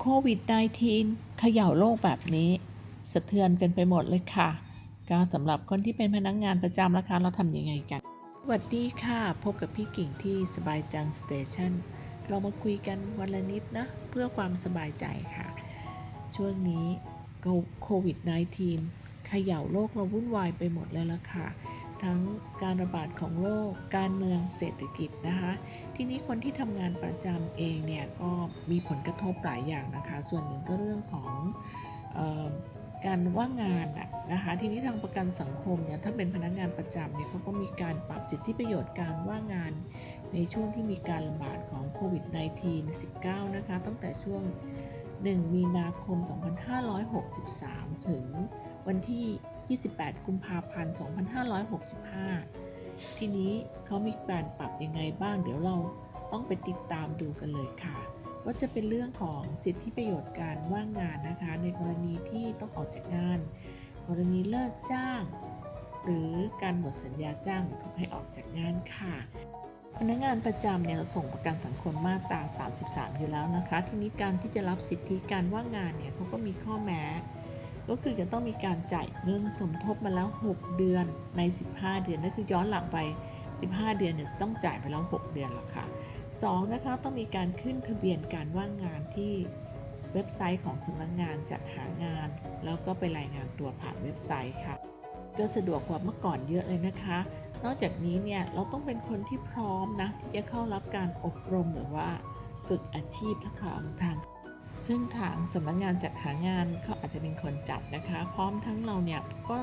โควิด -19 เขย่าโลกแบบนี้ สะเทือนกันไปหมดเลยค่ะ ก็สำหรับคนที่เป็นพนักงงานประจำราคาเราทำยังไงกัน สวัสดีค่ะ พบกับพี่กิ่งที่สบายจังสเตชันเรามาคุยกันวันละนิดนะ เพื่อความสบายใจค่ะ ช่วงนี้โควิด -19 เขย่าโลกเราวุ่นวายไปหมดเลยละค่ะ ทั้งการระบาดของโรค การเมืองเศรษฐกิจนะคะ ทีนี้คนที่ทำงานประจำเองเนี่ยก็มีผลกระทบหลายอย่างนะคะ ส่วนหนึ่งก็เรื่องของออการว่างงานนะคะทีนี้ทางประกันสังคมเนี่ยถ้าเป็นพนักงานประจำเนี่ยเขาก็มีการปรับสิทธิประโยชน์การว่างงาน ในช่วงที่มีการระบาดของโควิด -19 19 นะคะ ตั้งแต่ช่วง 1 มีนาคม 2563 ถึงวันที่ 28 กุมภาพันธ์ 2565 ทีนี้เขามีการปรับยังไงบ้าง เดี๋ยวเราต้องไปติดตามดูกันเลยค่ะ ก็จะเป็นเรื่องของสิทธิประโยชน์การว่างงานนะคะ ในกรณีที่ต้องออกจากงาน กรณีเลิกจ้าง หรือการหมดสัญญาจ้างถูกให้ออกจากงานค่ะพนักงานประจำเนี่ยเราส่งประกันสังคมมาตรา 33 อยู่แล้วนะคะ ทีนี้การที่จะรับสิทธิการว่างงานเนี่ยเขาก็มีข้อแม้ ก็คือจะต้องมีการจ่ายเงินสมทบมาแล้ว 6 เดือนใน 15 เดือนนั่นคือย้อนหลังไป 15 เดือนเนี่ยต้องจ่ายไปแล้ว 6 เดือนแล้วค่ะ 2. นะคะต้องมีการขึ้นทะเบียนการว่างงานที่เว็บไซต์ของสำนักงานจัดหางาน แล้วก็ไปรายงานตัวผ่านเว็บไซต์ค่ะ ก็สะดวกกว่าเมื่อก่อนเยอะเลยนะคะ นอกจากนี้เนี่ยเราต้องเป็นคนที่พร้อมนะที่จะเข้ารับการอบรมหรือว่าฝึกอาชีพทั้งของทาง ซึ่งทางสำนักงานจัดหางานเขาอาจจะเป็นคนจัดนะคะ พร้อมทั้งเราเนี่ยก็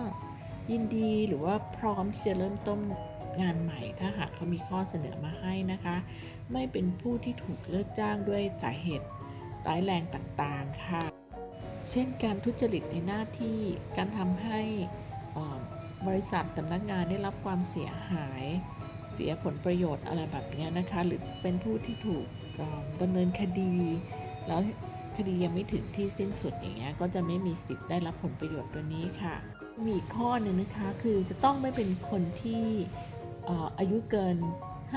ยินดีหรือว่าพร้อมที่จะเริ่มต้นงานใหม่ ถ้าหากเขามีข้อเสนอมาให้นะคะ ไม่เป็นผู้ที่ถูกเลิกจ้างด้วยสาเหตุร้ายแรงต่างๆค่ะ เช่นการทุจริตในหน้าที่การทำให้บริษัทสำนักงานได้รับความเสียหาย เสียผลประโยชน์อะไรแบบนี้นะคะ หรือเป็นผู้ที่ถูกดำเนินคดี แล้ว คดียังไม่ถึงที่สิ้นสุดอย่างเงี้ยก็จะไม่มีสิทธิ์ได้รับผลประโยชน์ตัวนี้ค่ะ มีอีกข้อหนึ่งนะคะคือจะต้องไม่เป็นคนที่อายุเกิน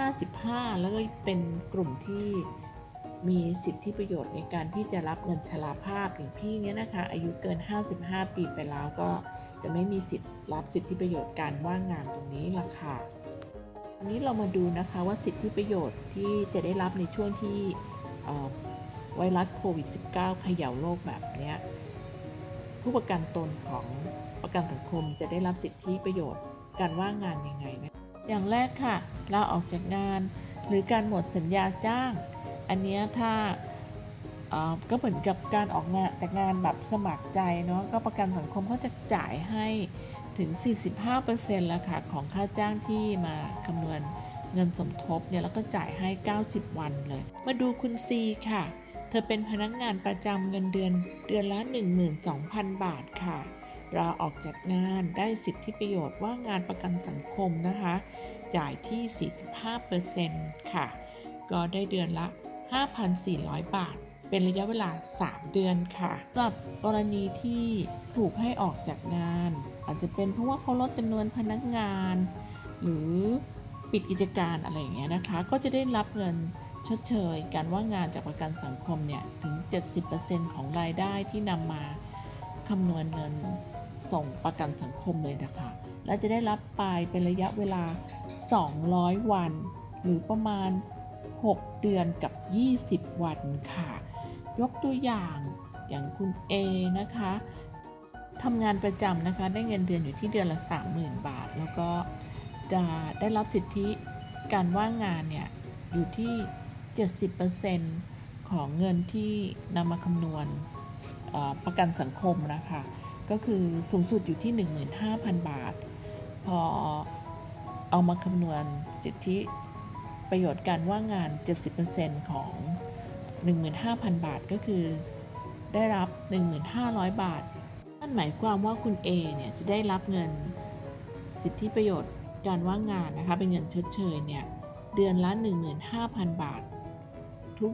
55 แล้วก็เป็นกลุ่มที่มีสิทธิประโยชน์ในการที่จะรับเงินชราภาพอย่างพี่เนี้ยนะคะอายุเกิน 55 ปีไปแล้วก็จะไม่มีสิทธิ์รับสิทธิประโยชน์การว่างงานตรงนี้ละค่ะวันนี้เรามาดูนะคะว่าสิทธิประโยชน์ที่จะได้รับในช่วงที่ ไวรัสโควิด -19 เขย่าโลกแบบนี้ผู้ประกันตนของประกันสังคมจะได้รับสิทธิประโยชน์การว่างงานยังไงนะอย่างแรกค่ะลาออกจากงานหรือการหมดสัญญาจ้าง อันนี้ถ้าก็เหมือนกับการออกงานแต่งานแบบสมัครใจเนาะก็ประกันสังคมเขาจะจ่ายให้ถึง 45%แล้วค่ะของค่าจ้างที่มาคำนวณเงินสมทบเนี่ยแล้วก็จ่ายให้ 90 วันเลย มาดูคุณซีค่ะ เธอเป็นพนักงานประจำเงินเดือนเดือนละ 12,000 บาทค่ะลาออกจากงานได้สิทธิประโยชน์ว่างานประกันสังคมนะคะ จ่ายที่ 45%ค่ะ ก็ได้เดือนละ 5,400 บาท เป็นระยะเวลา 3 เดือนค่ะสำหรับกรณีที่ถูกให้ออกจากงาน อาจจะเป็นเพราะว่าเขาลดจำนวนพนักงาน หรือปิดกิจการอะไรอย่างเงี้ยนะคะ ก็จะได้รับเงิน ชดเชยการว่างงานจากประกันสังคมเนี่ยถึง 70%ของรายได้ที่นำมาคำนวณเงินส่งประกันสังคมเลยนะคะ และจะได้รับไปเป็นระยะเวลา 200 วัน หรือประมาณ 6 เดือนกับ 20 วันค่ะ ยกตัวอย่างอย่างคุณ A นะคะทำงานประจำนะคะ ได้เงินเดือนอยู่ที่เดือนละ 30,000 บาท แล้วก็จะได้รับสิทธิการว่างงานเนี่ยอยู่ที่ 70%ของเงินที่นำมาคำนวณประกันสังคมนะคะ ก็คือสูงสุดอยู่ที่ 15,000 บาท พอเอามาคำนวณสิทธิประโยชน์การว่างงาน 70%ของ 15,000 บาทก็คือได้รับ 1,500 บาทนั่นหมายความว่าคุณ A เนี่ยจะได้รับเงินสิทธิประโยชน์การว่างงานนะคะเป็นเงินชดเชยเนี่ยเดือนละ 15,000 บาท ทุก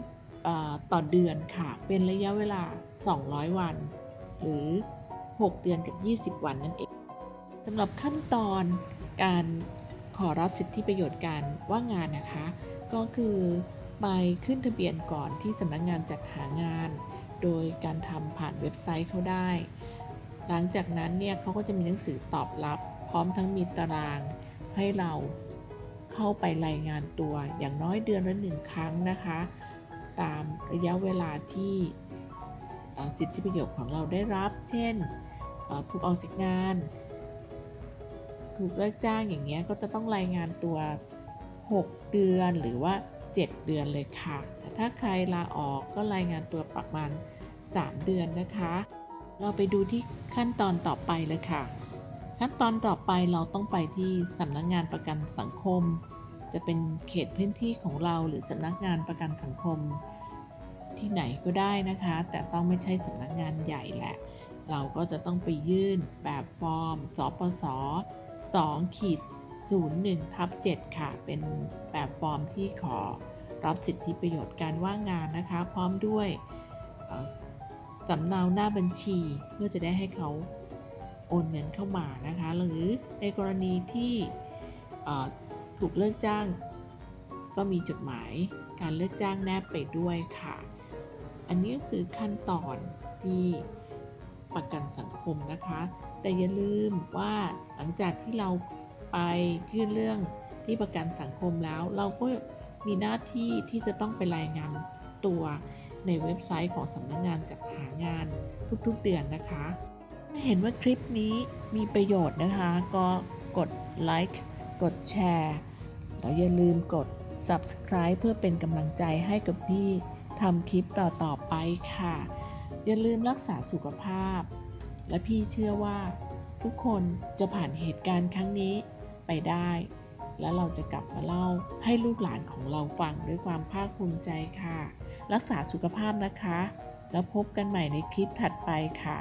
ต่อเดือนค่ะ เป็นระยะเวลา 200 วัน หรือ 6 เดือนกับ 20 วันนั่นเองสำหรับขั้นตอนการขอรับสิทธิประโยชน์การว่างงานนะคะ ก็คือไปขึ้นทะเบียนก่อนที่สำนักงานจัดหางาน โดยการทำผ่านเว็บไซต์เขาได้ หลังจากนั้นเนี่ยเขาก็จะมีหนังสือตอบรับ พร้อมทั้งมีตารางให้เราเข้าไปรายงานตัวอย่างน้อยเดือนละหนึ่งครั้งนะคะ ตามระยะเวลาที่สิทธิประโยชน์ของเราได้รับ เช่นถูกออกจากงาน ถูกเลิกจ้างอย่างเงี้ยก็จะต้องรายงานตัว 6 เดือนหรือว่า 7 เดือนเลยค่ะ แต่ถ้าใครลาออกก็รายงานตัวประมาณ 3 เดือนนะคะ เราไปดูที่ขั้นตอนต่อไปเลยค่ะ ขั้นตอนต่อไปเราต้องไปที่สำนักงานประกันสังคม จะเป็นเขตพื้นที่ของเราหรือสำนักงานประกันสังคม ที่ไหนก็ได้นะคะ แต่ต้องไม่ใช่สำนักงานใหญ่แหละ เราก็จะต้องไปยื่นแบบฟอร์ม สปส2ขีด01ทับ7ค่ะ เป็นแบบฟอร์มที่ขอรับสิทธิประโยชน์การว่างงานนะคะ พร้อมด้วยสำเนาหน้าบัญชีเพื่อจะได้ให้เขาโอนเงินเข้ามานะคะ หรือในกรณีที่ ถูกเลิกจ้าง ก็มีจดหมายการเลิกจ้างแนบไปด้วยค่ะ อันนี้ก็คือขั้นตอนที่ประกันสังคมนะคะ แต่อย่าลืมว่าหลังจากที่เราไปยื่นเรื่องที่ประกันสังคมแล้ว เราก็มีหน้าที่ที่จะต้องไปรายงานตัวในเว็บไซต์ของสำนักงานจัดหางานทุกๆเดือนนะคะถ้าเห็นว่าคลิปนี้มีประโยชน์นะคะ ก็กดไลค์ กดแชร์แล้วอย่าลืมกด Subscribe เพื่อเป็นกำลังใจให้กับพี่ทำคลิปต่อๆไปค่ะ อย่าลืมรักษาสุขภาพ และพี่เชื่อว่า ทุกคนจะผ่านเหตุการณ์ครั้งนี้ไปได้ และเราจะกลับมาเล่าให้ลูกหลานของเราฟังด้วยความภาคภูมิใจค่ะ รักษาสุขภาพนะคะ แล้วพบกันใหม่ในคลิปถัดไปค่ะ